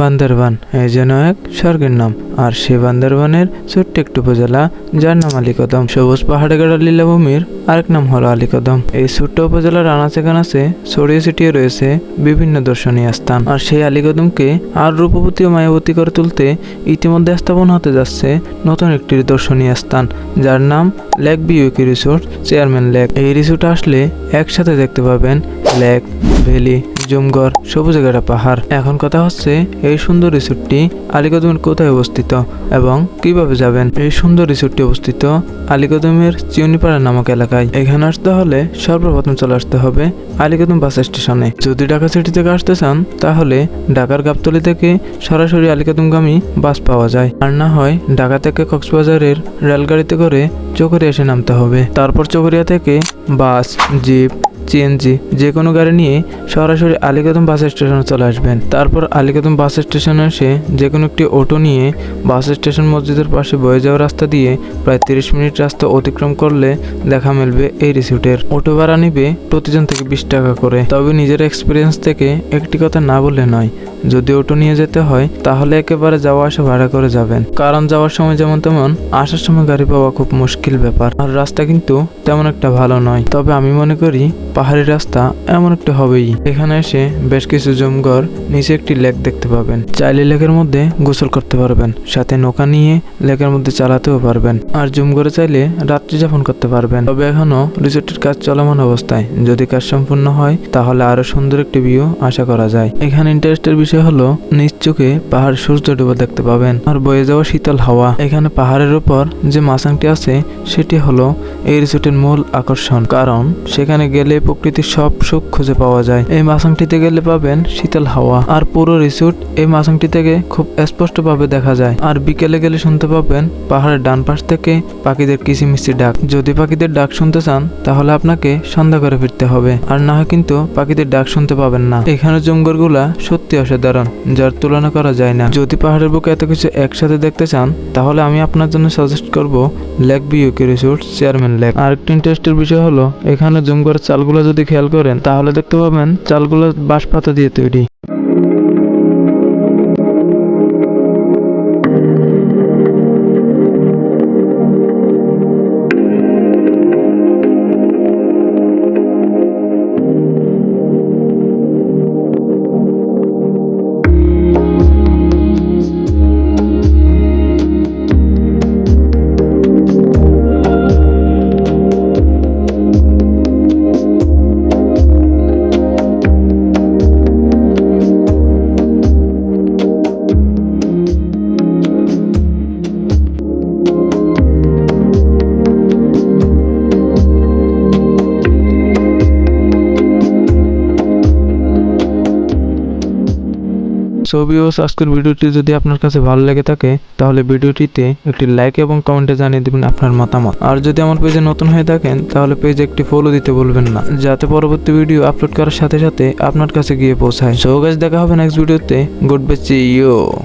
বান্দরবান, এই যেন এক স্বর্গের নাম। আর সে বান্দরবানের ছোট্ট একটু উপজেলা, যার নাম আলীকদম। সবুজ পাহাড়ে গাড়া লীলাভূমির আরেক নাম হলো আলীকদম। এই ছোট্ট উপজেলার আনাচে কানাচে ছড়িয়ে ছিটিয়ে রয়েছে বিভিন্ন দর্শনীয় স্থান। আর সেই আলীকদমকে আর রূপবতী ও মায়াবতী করে তুলতে ইতিমধ্যে স্থাপন হতে যাচ্ছে নতুন একটি দর্শনীয় স্থান, যার নাম লেক বিউকি রিসোর্ট, চেয়ারম্যান লেক। এই রিসোর্টে আসলে একসাথে দেখতে পাবেন লেক, ভ্যালি জুমগড় সবুজ গাড়া পাহাড়। এখন কথা হচ্ছে, এই সুন্দর রিসোর্টটি আলীকদমের কোথায় অবস্থিত এবং কীভাবে যাবেন? এই সুন্দর রিসোর্টটি অবস্থিত আলীকদমের চিউনিপাড়া নামক এলাকায়। এখানে আসতে হলে সর্বপ্রথম চলে আসতে হবে আলীকদম বাস স্টেশনে। যদি ঢাকা সিটি থেকে আসতে চান, তাহলে ঢাকার গাবতলি থেকে সরাসরি আলীকদমগামী বাস পাওয়া যায়। আর না হয় ঢাকা থেকে কক্সবাজারের রেলগাড়িতে করে চকরিয়া এসে নামতে হবে। তারপর চকরিয়া থেকে বাস, জিপ সিএনজি যে কোনো গাড়ি নিয়ে সরাসরি আলিকদম বাস স্টেশনে চলে আসবেন। তারপর আলিকদম বাস স্টেশনে এসে যে কোনো একটি অটো নিয়ে বাস স্টেশন মসজিদের পাশে বয়ে যাওয়া রাস্তা দিয়ে প্রায় তিরিশ মিনিট রাস্তা অতিক্রম করলে দেখা মিলবে এই রিসিউটের অটো ভাড়া নিবে প্রতিজন থেকে বিশ টাকা করে। তবে নিজের এক্সপিরিয়েন্স থেকে একটি কথা না বললে নয় যদি অটো নিয়ে যেতে হয়, তাহলে একেবারে যাওয়া আসা ভাড়া করে যাবেন। কারণ যাওয়ার সময় যেমন তেমন, আসার সময় গাড়ি পাওয়া খুব মুশকিল ব্যাপার। আর রাস্তা কিন্তু তেমন একটা ভালো নয়। তবে আমি মনে করি, পাহাড়ি রাস্তা এমন একটা হবেই। এখানে এসে বেশ কিছু জমঘর, নিচে একটি লেক দেখতে পাবেন। চাইলে লেকের মধ্যে গোসল করতে পারবেন। সাথে নৌকা নিয়ে লেকের মধ্যে চালাতেও পারবেন। আর জুমঘরে চাইলে রাত্রি যাপন করতে পারবেন। তবে এখনও রিসোর্টের কাজ চলমান অবস্থায়। যদি কাজ সম্পূর্ণ হয়, তাহলে আরও সুন্দর একটি ভিউ আশা করা যায়। এখানে ইন্টারেস্টের বিষয় হলো, নিজ চোখে পাহাড় সূর্য ডুবে দেখতে পাবেন। আর বয়ে যাওয়া শীতল হাওয়া। এখানে পাহাড়ের উপর যে মাসাংটি আছে, সেটি হলো এই রিসোর্টের মূল আকর্ষণ, কারণ সেখানে গেলে প্রকৃতির সব সুখ খুঁজে পাওয়া যায়। এই মাসাংটিতে গেলে পাবেন শীতল হাওয়া, আর পুরো রিসোর্ট এই মাসাংটি থেকে খুব স্পষ্টভাবে দেখা যায়। আর বিকেলে গেলে শুনতে পাবেন পাহাড়ের ডান পাশ থেকে পাখিদের কিচিমিচি ডাক। যদি পাখিদের ডাক শুনতে চান, তাহলে আপনাকে সন্ধ্যা করে ফিরতে হবে। আর না হয় কিন্তু পাখিদের ডাক শুনতে পাবেন না। এখানে জঙ্গলগুলা সত্যি অসাধারণ, যার তুলনা করা যায় না। যদি পাহাড়ের বুকে এত কিছু একসাথে দেখতে চান, তাহলে আমি আপনার জন্য সাজেস্ট করব লেক বিউকে রিসোর্ট চেয়ারম্যান লেক আরেকটি ইন্টারেস্টের বিষয় হলো, এখানে জুম জুমগড়ের চালগুলো যদি খেয়াল করেন, তাহলে দেখতে পাবেন চালগুলো বাঁশ পাতা দিয়ে তৈরি। ছবি ও আজকের ভিডিওটি যদি আপনার কাছে ভালো লেগে থাকে, তাহলে ভিডিওটিতে একটি লাইক এবং কমেন্টে জানিয়ে দেবেন আপনার মতামত। আর যদি আমার পেজে নতুন হয়ে থাকেন, তাহলে পেজে একটি ফলো দিতে বলবেন না, যাতে পরবর্তী ভিডিও আপলোড করার সাথে সাথে আপনার কাছে গিয়ে পৌঁছায়। সো দেখা হবে নেক্সট ভিডিওতে গুড বেচি ইউ